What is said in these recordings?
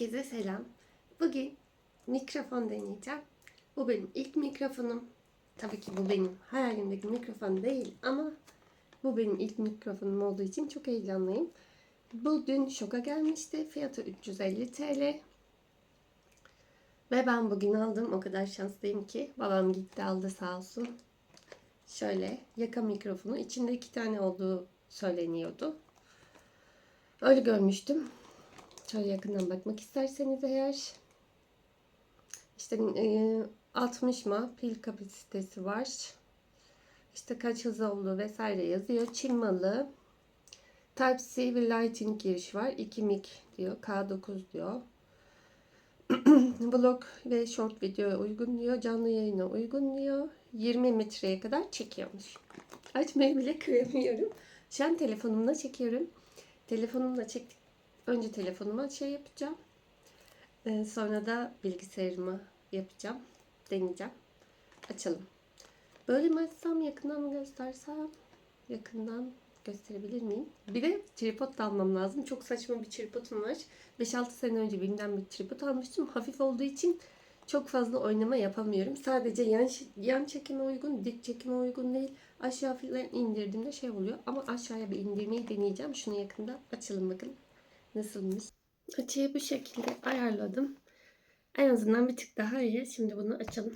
Herkese selam. Bugün mikrofon deneyeceğim. Bu benim ilk mikrofonum. Tabii ki bu benim hayalimdeki mikrofon değil ama bu benim ilk mikrofonum olduğu için çok heyecanlıyım. Bu dün şoka gelmişti. Fiyatı 350 TL. Ve ben bugün aldım. O kadar şanslıyım ki. Babam gitti aldı sağ olsun. Şöyle yaka mikrofonu. içinde iki tane olduğu söyleniyordu. Öyle görmüştüm. Şöyle yakından bakmak isterseniz eğer. İşte e, 60 mı pil kapasitesi var. İşte kaç hız olduğu vesaire yazıyor. Çin malı. Type-C ve Lightning giriş var. 2 mic diyor. K9 diyor. Vlog ve short videoya uygun diyor. Canlı yayına uygun diyor. 20 metreye kadar çekiyormuş. Açmayı bile kıyamıyorum. Şu an telefonumla çekiyorum. Telefonumla çektik. Önce telefonuma şey yapacağım. Ee, sonra da bilgisayarıma yapacağım. Deneyeceğim. Açalım. Böyle mi açsam yakından mı göstersem? Yakından gösterebilir miyim? Bir de tripod da almam lazım. Çok saçma bir tripodum var. 5-6 sene önce birinden bir tripod almıştım. Hafif olduğu için çok fazla oynama yapamıyorum. Sadece yan, yan çekime uygun, dik çekime uygun değil. Aşağı falan indirdiğimde şey oluyor. Ama aşağıya bir indirmeyi deneyeceğim. Şunu yakında açalım bakın. Nasılmış? Açıyı bu şekilde ayarladım. En azından bir tık daha iyi. Şimdi bunu açalım.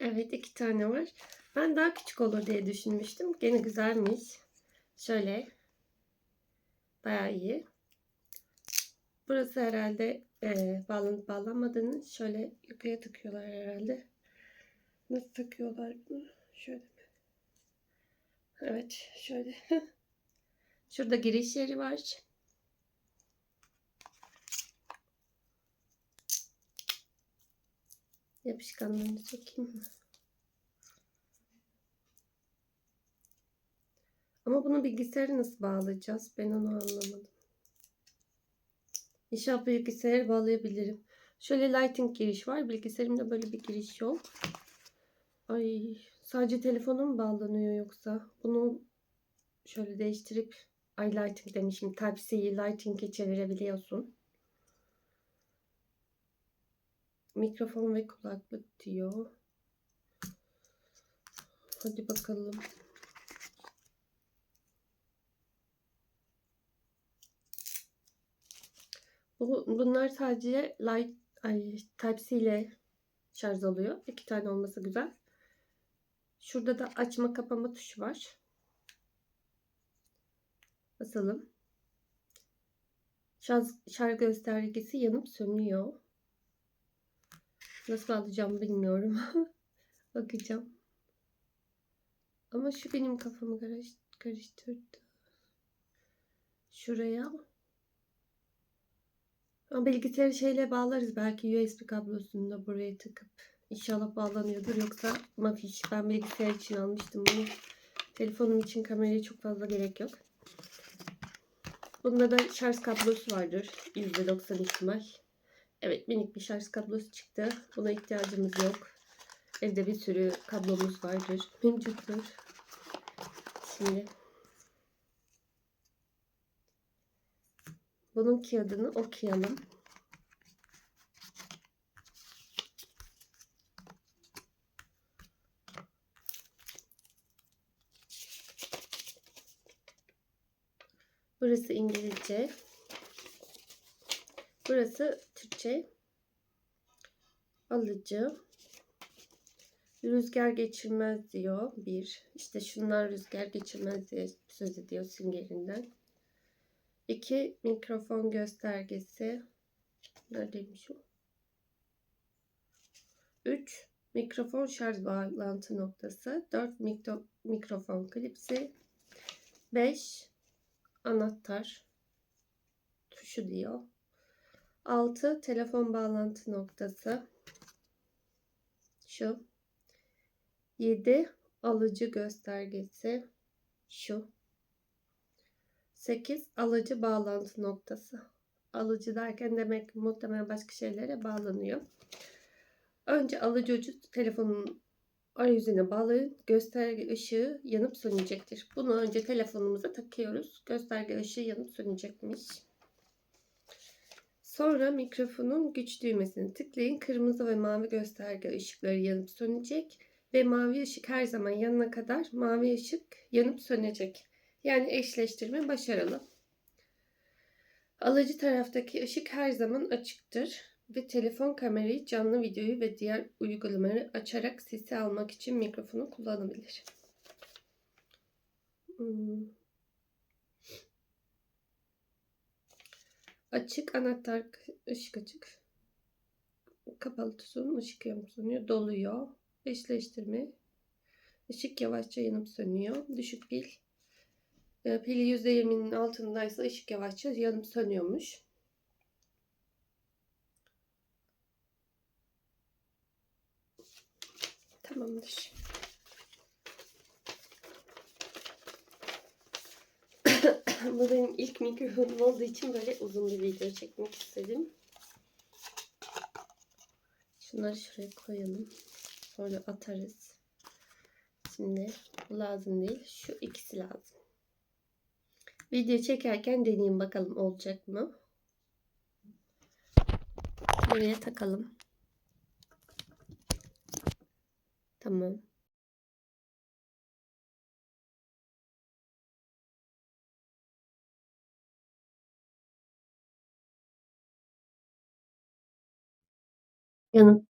Evet iki tane var. Ben daha küçük olur diye düşünmüştüm. Gene güzelmiş. Şöyle. Bayağı iyi. Burası herhalde e, bağlanıp bağlanmadığını şöyle yukarıya takıyorlar herhalde. Nasıl takıyorlar bunu? Şöyle? Evet şöyle. Şurada giriş yeri var. Yapışkanlarını sökeyim mi? Ama bunu bilgisayara nasıl bağlayacağız? Ben onu anlamadım. İnşallah bilgisayara bağlayabilirim. Şöyle lighting giriş var. Bilgisayarımda böyle bir giriş yok. Ay sadece telefonum bağlanıyor yoksa? Bunu şöyle değiştirip ay lighting demişim. Type-C'yi lighting'e çevirebiliyorsun. Mikrofon ve kulaklık diyor. Hadi bakalım. Bu, bunlar sadece light ay, Type-C ile şarj oluyor. İki tane olması güzel. Şurada da açma kapama tuşu var. Basalım. Şarj, şarj göstergesi yanıp sönüyor. Nasıl alacağım bilmiyorum. Bakacağım. Ama şu benim kafamı karıştırdı. Şuraya ama bilgisayarı şeyle bağlarız. Belki USB kablosunu da buraya takıp. İnşallah bağlanıyordur. Yoksa mafiş. Ben bilgisayar için almıştım bunu. Telefonum için kameraya çok fazla gerek yok. Bunda da şarj kablosu vardır. %90 ihtimal. Evet minik bir şarj kablosu çıktı. Buna ihtiyacımız yok. Evde bir sürü kablomuz vardır. Mevcuttur. Şimdi bunun kağıdını okuyalım. Burası İngilizce. Burası Türkçe. Alıcı. Rüzgar geçirmez diyor. Bir. İşte şunlar rüzgar geçirmez diye söz ediyor süngerinden. 2 mikrofon göstergesi. Neredeymiş o? 3 mikrofon şarj bağlantı noktası. 4 mikro, mikrofon klipsi. 5 anahtar tuşu diyor. 6 telefon bağlantı noktası. Şu. 7 alıcı göstergesi. Şu. 8 alıcı bağlantı noktası. Alıcı derken demek muhtemelen başka şeylere bağlanıyor. Önce alıcı ucu telefonun arayüzüne bağlayın. Gösterge ışığı yanıp sönecektir. Bunu önce telefonumuza takıyoruz. Gösterge ışığı yanıp sönecekmiş. Sonra mikrofonun güç düğmesini tıklayın. Kırmızı ve mavi gösterge ışıkları yanıp sönecek. Ve mavi ışık her zaman yanına kadar mavi ışık yanıp sönecek. Yani eşleştirme başarılı. Alıcı taraftaki ışık her zaman açıktır ve telefon kamerayı, canlı videoyu ve diğer uygulamaları açarak sesi almak için mikrofonu kullanabilir. Hmm. Açık anahtar ışık açık. Kapalı tutun ışık yanıp sönüyor. Doluyor. Eşleştirme. Işık yavaşça yanıp sönüyor. Düşük pil. E, Pili %20'nin altındaysa ışık yavaşça yanıp sönüyormuş. Tamamdır. Bu benim ilk mikrofonum olduğu için böyle uzun bir video çekmek istedim. Şunları şuraya koyalım. Sonra atarız. Şimdi bu lazım değil. Şu ikisi lazım. Video çekerken deneyeyim bakalım olacak mı? Buraya takalım. Tamam. Yanıp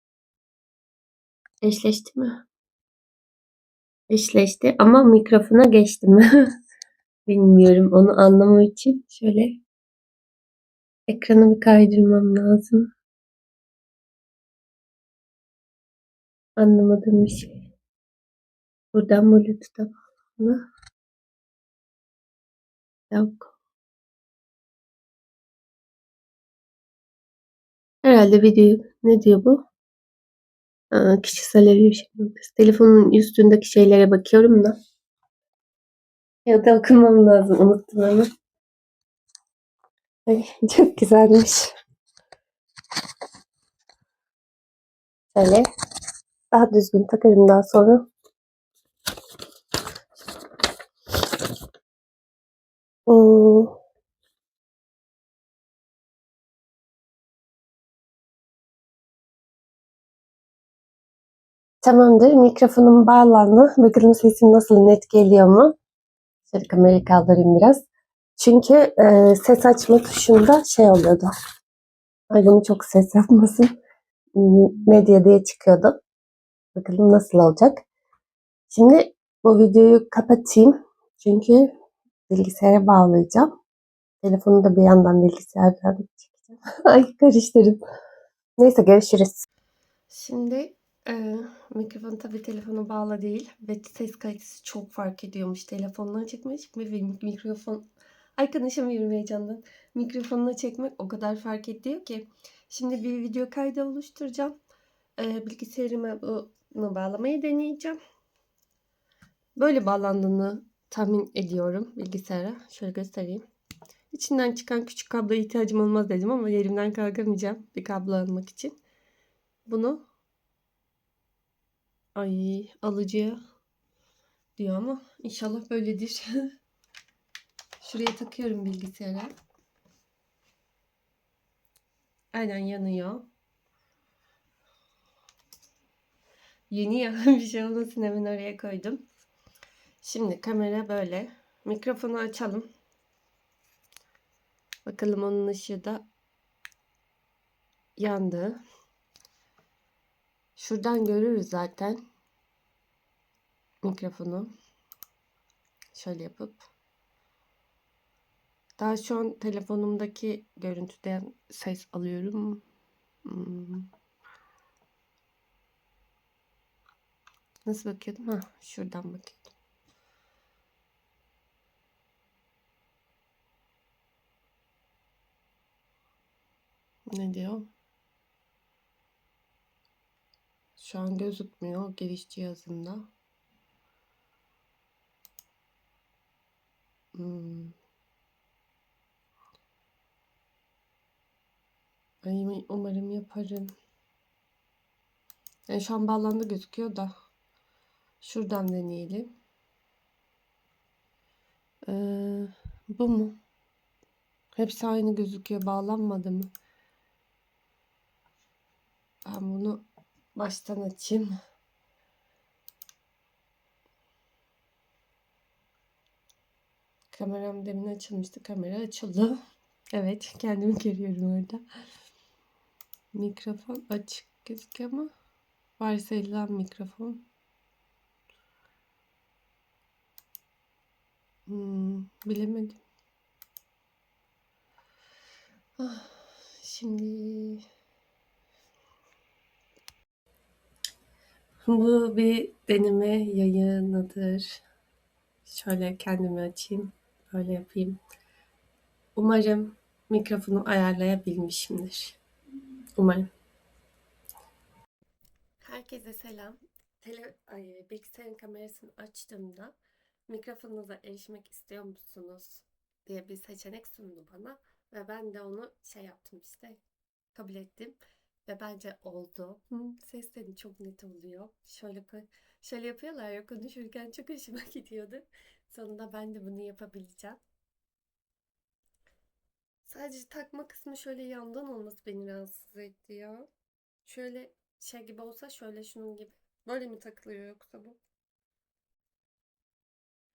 eşleşti mi? Eşleşti ama mikrofona geçti mi? Bilmiyorum onu anlamam için şöyle ekranı bir kaydırmam lazım. Anlamadığım bir şey. Buradan Bluetooth'a bağlı. Yok. Herhalde video ne diyor bu? Aa, kişisel erişim. Telefonun üstündeki şeylere bakıyorum da. Ya da okumam lazım. Unuttum ama. Ay, çok güzelmiş. Şöyle. Daha düzgün takarım daha sonra. Hmm. Tamamdır. Mikrofonum bağlandı. Bakalım sesim nasıl net geliyor mu? Şöyle kamerayı biraz. Çünkü e, ses açma tuşunda şey oluyordu. Ay bunu çok ses yapmasın. Hmm, Medya diye çıkıyordu. Bakalım nasıl olacak. Şimdi bu videoyu kapatayım. Çünkü bilgisayara bağlayacağım. Telefonu da bir yandan bilgisayardan çekeceğim. Ay karıştırdım. Neyse görüşürüz. Şimdi e, mikrofon tabii telefona bağlı değil ve ses kalitesi çok fark ediyormuş. Telefondan çekmek ve mikrofon Ay konuşamıyorum heyecandan. Mikrofonla çekmek o kadar fark ediyor ki. Şimdi bir video kaydı oluşturacağım. E, bilgisayarıma bunu bağlamayı deneyeceğim. Böyle bağlandığını tahmin ediyorum bilgisayara. Şöyle göstereyim. İçinden çıkan küçük kabloya ihtiyacım olmaz dedim ama yerimden kalkamayacağım bir kablo almak için. Bunu ay alıcıya diyor ama inşallah böyledir. Şuraya takıyorum bilgisayara. Aynen yanıyor. Yeni ya bir şey olmasın hemen oraya koydum. Şimdi kamera böyle. Mikrofonu açalım. Bakalım onun ışığı da yandı. Şuradan görürüz zaten mikrofonu. Şöyle yapıp. Daha şu an telefonumdaki görüntüden ses alıyorum. Hmm. Nasıl bakıyordum? Ha, şuradan bakıyordum. Ne diyor? Şu an gözükmüyor giriş cihazında. Hmm. Ay, umarım yaparım. Yani şu an bağlandı gözüküyor da. Şuradan deneyelim. Ee, bu mu? Hepsi aynı gözüküyor. Bağlanmadı mı? Ben bunu baştan açayım. Kameram demin açılmıştı. Kamera açıldı. Evet, kendimi görüyorum orada. Mikrofon açık gözüküyor ama varsayılan mikrofon. Hmm, bilemedim. Ah, şimdi bu bir deneme yayınıdır. Şöyle kendimi açayım. Böyle yapayım. Umarım mikrofonu ayarlayabilmişimdir. Umarım. Herkese selam. Tele, ay, bilgisayarın kamerasını açtığımda mikrofonunuza erişmek istiyor musunuz diye bir seçenek sundu bana ve ben de onu şey yaptım işte kabul ettim ve bence oldu. Sesleri çok net oluyor. Şöyle şöyle yapıyorlar ya konuşurken çok hoşuma gidiyordu. Sonunda ben de bunu yapabileceğim. Sadece takma kısmı şöyle yandan olması beni rahatsız etti ya. Şöyle şey gibi olsa şöyle şunun gibi. Böyle mi takılıyor yoksa bu?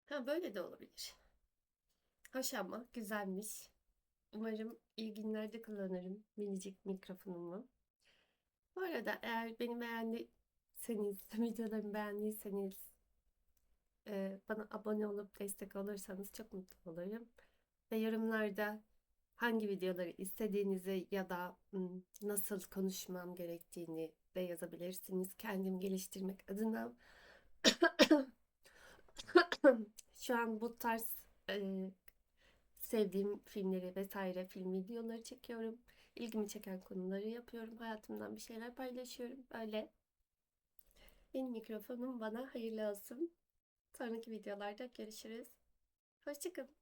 Ha böyle de olabilir. Hoş ama güzelmiş. Umarım iyi günlerde kullanırım minicik mikrofonumu. Bu arada eğer beni beğendiyseniz, videolarımı beğendiyseniz e, bana abone olup destek olursanız çok mutlu olurum. Ve yorumlarda hangi videoları istediğinizi ya da nasıl konuşmam gerektiğini de yazabilirsiniz. Kendimi geliştirmek adına. Şu an bu tarz e, sevdiğim filmleri vesaire film videoları çekiyorum. İlgimi çeken konuları yapıyorum. Hayatımdan bir şeyler paylaşıyorum. Böyle. Benim mikrofonum bana hayırlı olsun. Sonraki videolarda görüşürüz. Hoşçakalın.